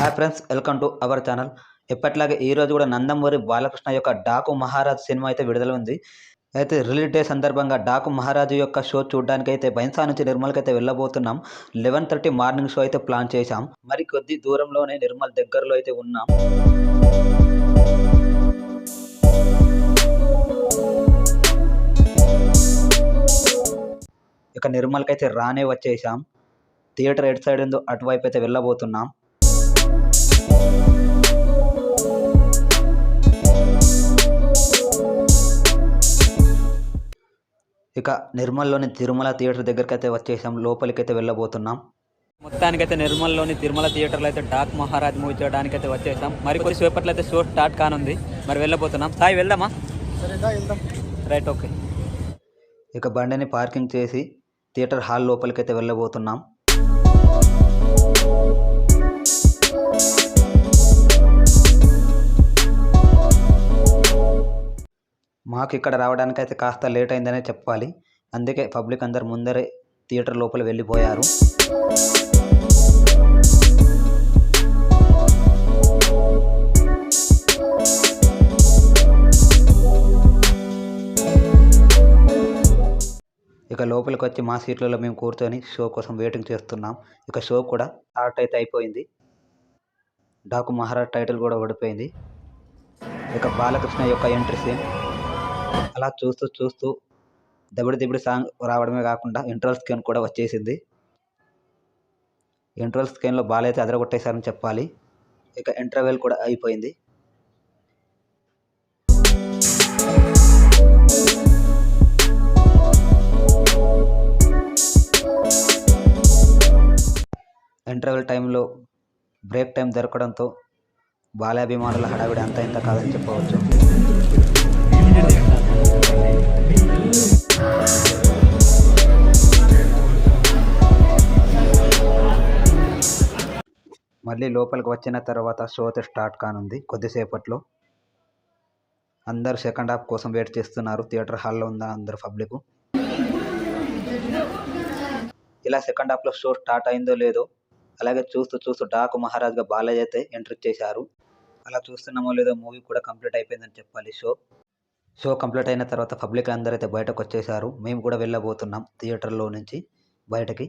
Hi friends welcome to our channel ఎప్పట్లాగే ఈ రోజు కూడా నందమూరి బాలకృష్ణ యొక్క డాకు మహారాజ్ సినిమా అయితే విడుదల ఉంది. అయితే రిలీజ్ డే సందర్భంగా డాకు మహారాజు యొక్క షో చూడడానికి అయితే బైన్సా నుంచి నిర్మల్కి అయితే వెళ్ళబోతున్నాం. లెవెన్ థర్టీ మార్నింగ్ షో అయితే ప్లాన్ చేశాం. మరి కొద్ది దూరంలోనే నిర్మల్ దగ్గరలో అయితే ఉన్నాం. ఇక నిర్మల్కి అయితే రానే వచ్చేసాం థియేటర్ ఎటు సైడ్ ఉందో అటువైపు అయితే వెళ్ళబోతున్నాం. ఇక నిర్మల్లోని తిరుమల థియేటర్ దగ్గరికి అయితే వచ్చేసాం. లోపలికి అయితే వెళ్ళబోతున్నాం. మొత్తానికైతే నిర్మల్లోని తిరుమల థియేటర్లో అయితే డాక్ మహారాజ్ మూవీ చూడడానికి అయితే వచ్చేసాం. మరి కొద్ది సేపట్లో అయితే షో స్టార్ట్ కానుంది. మరి వెళ్ళబోతున్నాం. సాయి వెళ్దామా? Right okay. ఇక బండిని పార్కింగ్ చేసి థియేటర్ హాల్ లోపలికి అయితే వెళ్ళబోతున్నాం. మాకు ఇక్కడ రావడానికి అయితే కాస్త లేట్ అయిందనే చెప్పాలి. అందుకే పబ్లిక్ అందరు ముందరే థియేటర్ లోపల వెళ్ళిపోయారు. ఇక లోపలికి వచ్చి మా సీట్లలో మేము కూర్చొని షో కోసం వెయిటింగ్ చేస్తున్నాం. ఇక షో కూడా స్టార్ట్ అయితే అయిపోయింది. డాకు మహారాజ్ టైటిల్ కూడా ఓడిపోయింది. ఇక బాలకృష్ణ యొక్క ఎంట్రీ సీన్ అలా చూస్తూ చూస్తూ దబిడి దిబిడి సాంగ్ రావడమే కాకుండా ఇంట్రల్ స్క్రీన్ కూడా వచ్చేసింది. ఇంట్రల్ స్క్రీన్లో బాల్ అయితే అదరగొట్టేశారని చెప్పాలి. ఇక ఇంటర్వెల్ కూడా అయిపోయింది. ఇంటర్వెల్ టైంలో బ్రేక్ టైం దొరకడంతో బాలాభిమానుల హడావిడి అంత ఇంత కాదని చెప్పవచ్చు. మళ్ళీ లోపలికి వచ్చిన తర్వాత షో అయితే స్టార్ట్ కానుంది. కొద్దిసేపట్లో అందరూ సెకండ్ హాఫ్ కోసం వెయిట్ చేస్తున్నారు. థియేటర్ హాల్లో ఉందా అందరు పబ్లిక్. ఇలా సెకండ్ హాఫ్లో షో స్టార్ట్ అయిందో లేదో అలాగే చూస్తూ చూస్తూ డాకు మహారాజ్గా బాలయ్య అయితే ఎంట్రీ చేశారు. అలా చూస్తున్నామో లేదో మూవీ కూడా కంప్లీట్ అయిపోయిందని చెప్పాలి షో. షో కంప్లీట్ అయిన తర్వాత పబ్లిక్ అందరూ అయితే బయటకు వచ్చేసారు మేము కూడా వెళ్ళబోతున్నాం థియేటర్లో నుంచి బయటకి.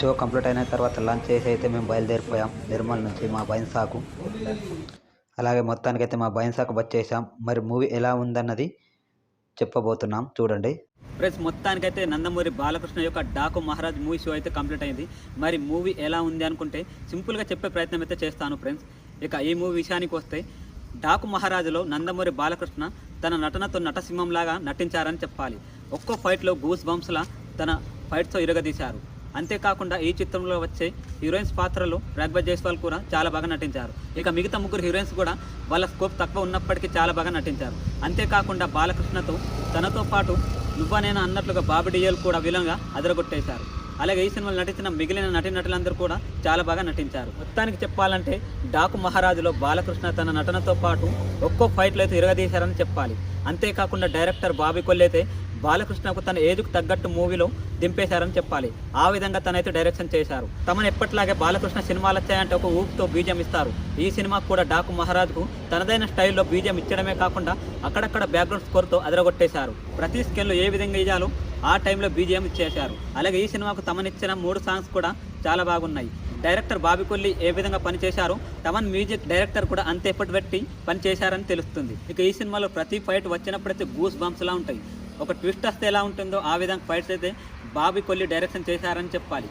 షో కంప్లీట్ అయిన తర్వాత లంచ్ చేసి అయితే మేము బయలుదేరిపోయాం. నిర్మల్ నుంచి మా బైన్సాకు అలాగే మొత్తానికైతే మా బైన్సాకు వచ్చేసాం. మరి మూవీ ఎలా ఉందన్నది చెప్పబోతున్నాం. చూడండి. ఫ్రెండ్స్ మొత్తానికైతే నందమూరి బాలకృష్ణ యొక్క డాకు మహారాజ్ మూవీ షో అయితే కంప్లీట్ అయింది. మరి మూవీ ఎలా ఉంది అనుకుంటే సింపుల్గా చెప్పే ప్రయత్నం అయితే చేస్తాను ఫ్రెండ్స్. ఇక ఈ మూవీ విషయానికి వస్తే డాకు మహారాజులో నందమూరి బాలకృష్ణ తన నటనతో నటసింహంలాగా నటించారని చెప్పాలి. ఒక్కో ఫైట్లో గూస్ బంప్స్లా తన ఫైట్స్తో ఇరగదీశారు. అంతేకాకుండా ఈ చిత్రంలో వచ్చే హీరోయిన్స్ పాత్రలు రగ్బ జైస్వాల్ కూడా చాలా బాగా నటించారు. ఇక మిగతా ముగ్గురు హీరోయిన్స్ కూడా వాళ్ళ స్కోప్ తక్కువ ఉన్నప్పటికీ చాలా బాగా నటించారు. అంతేకాకుండా బాలకృష్ణతో తనతో పాటు నువ్వా నేను అన్నట్లుగా బాబు డియల్ కూడా విలంగా అదరగొట్టేశారు. అలాగే ఈ సినిమాలో నటించిన మిగిలిన నటీనటులందరూ కూడా చాలా బాగా నటించారు. మొత్తానికి చెప్పాలంటే డాకు మహారాజులో బాలకృష్ణ తన నటనతో పాటు ఒక్కో ఫైట్లో అయితే ఇరగదీశారని చెప్పాలి. అంతేకాకుండా డైరెక్టర్ బాబీ కొల్లైతే బాలకృష్ణకు తన ఏజ్కు తగ్గట్టు మూవీలో దింపేశారని చెప్పాలి. ఆ విధంగా తనైతే డైరెక్షన్ చేశారు. తమను ఎప్పటిలాగే బాలకృష్ణ సినిమాలు వచ్చాయంటే ఒక ఊపుతో బీజం ఇస్తారు. ఈ సినిమాకు కూడా డాకు మహారాజ్కు తనదైన స్టైల్లో బీజం ఇచ్చడమే కాకుండా అక్కడక్కడ బ్యాక్గ్రౌండ్ స్కోర్తో అదరగొట్టేశారు. ప్రతి స్కేల్లో ఏ విధంగా ఇయ్యాలో ఆ టైంలో బీజం ఇచ్చేశారు. అలాగే ఈ సినిమాకు తమనిచ్చిన మూడు సాంగ్స్ కూడా చాలా బాగున్నాయి. డైరెక్టర్ బాబికొల్లి ఏ విధంగా పనిచేశారో తమన్ మ్యూజిక్ డైరెక్టర్ కూడా అంతే ఎఫర్ట్ పెట్టి పనిచేశారని తెలుస్తుంది. ఇక ఈ సినిమాలో ప్రతి ఫైట్ వచ్చినప్పుడైతే గూస్ బంప్స్లా ఉంటాయి. ఒక ట్విస్ట్ వస్తే ఎలా ఉంటుందో ఆ విధంగా ఫైట్స్ అయితే బాబీ కొల్లి డైరెక్షన్ చేశారని చెప్పాలి.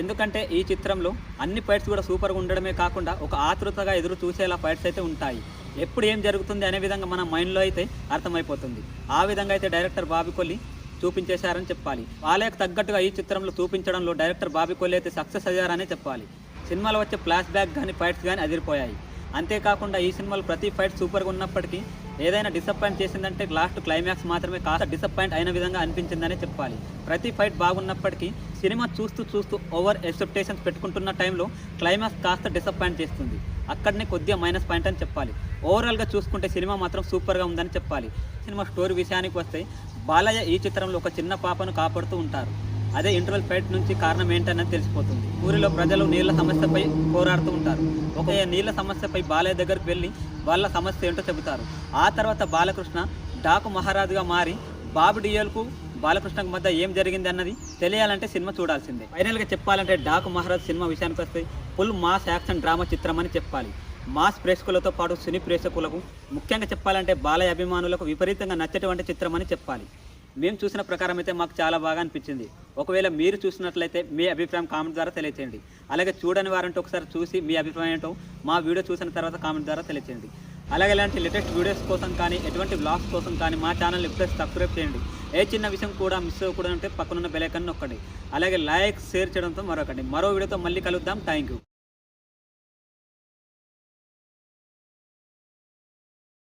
ఎందుకంటే ఈ చిత్రంలో అన్ని ఫైట్స్ కూడా సూపర్గా ఉండడమే కాకుండా ఒక ఆతృతగా ఎదురు చూసేలా ఫైట్స్ అయితే ఉంటాయి. ఎప్పుడు ఏం జరుగుతుంది అనే విధంగా మన మైండ్లో అయితే అర్థమైపోతుంది. ఆ విధంగా అయితే డైరెక్టర్ బాబీ కొల్లి చూపించేశారని చెప్పాలి. వాళ్ళకి తగ్గట్టుగా ఈ చిత్రంలో చూపించడంలో డైరెక్టర్ బాబీ కొల్లి అయితే సక్సెస్ అయ్యారనే చెప్పాలి. సినిమాలో వచ్చే ఫ్లాష్ బ్యాక్ కానీ ఫైట్స్ కానీ అదిరిపోయాయి. అంతేకాకుండా ఈ సినిమాలో ప్రతి ఫైట్ సూపర్గా ఉన్నప్పటికీ ఏదైనా డిసప్పాయింట్ చేసిందంటే లాస్ట్ క్లైమాక్స్ మాత్రమే కాస్త డిసప్పాయింట్ అయిన విధంగా అనిపించిందని చెప్పాలి. ప్రతి ఫైట్ బాగున్నప్పటికీ సినిమా చూస్తూ చూస్తూ ఓవర్ ఎక్స్పెక్టేషన్స్ పెట్టుకుంటున్న టైంలో క్లైమాక్స్ కాస్త డిసప్పాయింట్ చేస్తుంది. అక్కడనే కొద్దిగా మైనస్ పాయింట్ అని చెప్పాలి. ఓవరాల్గా చూసుకుంటే సినిమా మాత్రం సూపర్గా ఉందని చెప్పాలి. సినిమా స్టోరీ విషయానికి వస్తే బాలయ్య ఈ చిత్రంలో ఒక చిన్న పాపను కాపాడుతూ ఉంటారు. అదే ఇంటర్వెల్ ఫైట్ నుంచి కారణం ఏంటన్నది తెలిసిపోతుంది. ఊరిలో ప్రజలు నీళ్ళ సమస్యపై పోరాడుతూ ఉంటారు. ఒక నీళ్ళ సమస్యపై బాలయ్య దగ్గరికి వెళ్ళి వాళ్ళ సమస్య ఏంటో చెబుతారు. ఆ తర్వాత బాలకృష్ణ డాకు మహారాజుగా మారి బాబు డియోల్కు బాలకృష్ణకు మధ్య ఏం జరిగింది అన్నది తెలియాలంటే సినిమా చూడాల్సిందే. ఫైనల్గా చెప్పాలంటే డాకు మహారాజ్ సినిమా విషయానికి వస్తే ఫుల్ మాస్ యాక్షన్ డ్రామా చిత్రం అని చెప్పాలి. మాస్ ప్రేక్షకులతో పాటు సినీ ప్రేక్షకులకు ముఖ్యంగా చెప్పాలంటే బాలయ్య అభిమానులకు విపరీతంగా నచ్చేటువంటి చిత్రం అని చెప్పాలి. మేము చూసిన ప్రకారం అయితే మాకు చాలా బాగా అనిపించింది. ఒకవేళ మీరు చూసినట్లయితే మీ అభిప్రాయం కామెంట్ ద్వారా తెలియచేయండి. అలాగే చూడని వారంటే ఒకసారి చూసి మీ అభిప్రాయం ఏంటో మా వీడియో చూసిన తర్వాత కామెంట్ ద్వారా తెలియచేయండి. అలాగే ఇలాంటి లేటెస్ట్ వీడియోస్ కోసం కానీ ఎటువంటి బ్లాగ్స్ కోసం కానీ మా ఛానల్ ఇప్పుడే సబ్స్క్రైబ్ చేయండి. ఏ చిన్న విషయం కూడా మిస్ అవ్వకూడదంటే పక్కనున్న బెలైకన్ నొక్కండి. అలాగే లైక్ షేర్ చేయడంతో మరొకటి. మరో వీడియోతో మళ్ళీ కలుద్దాం. Thank you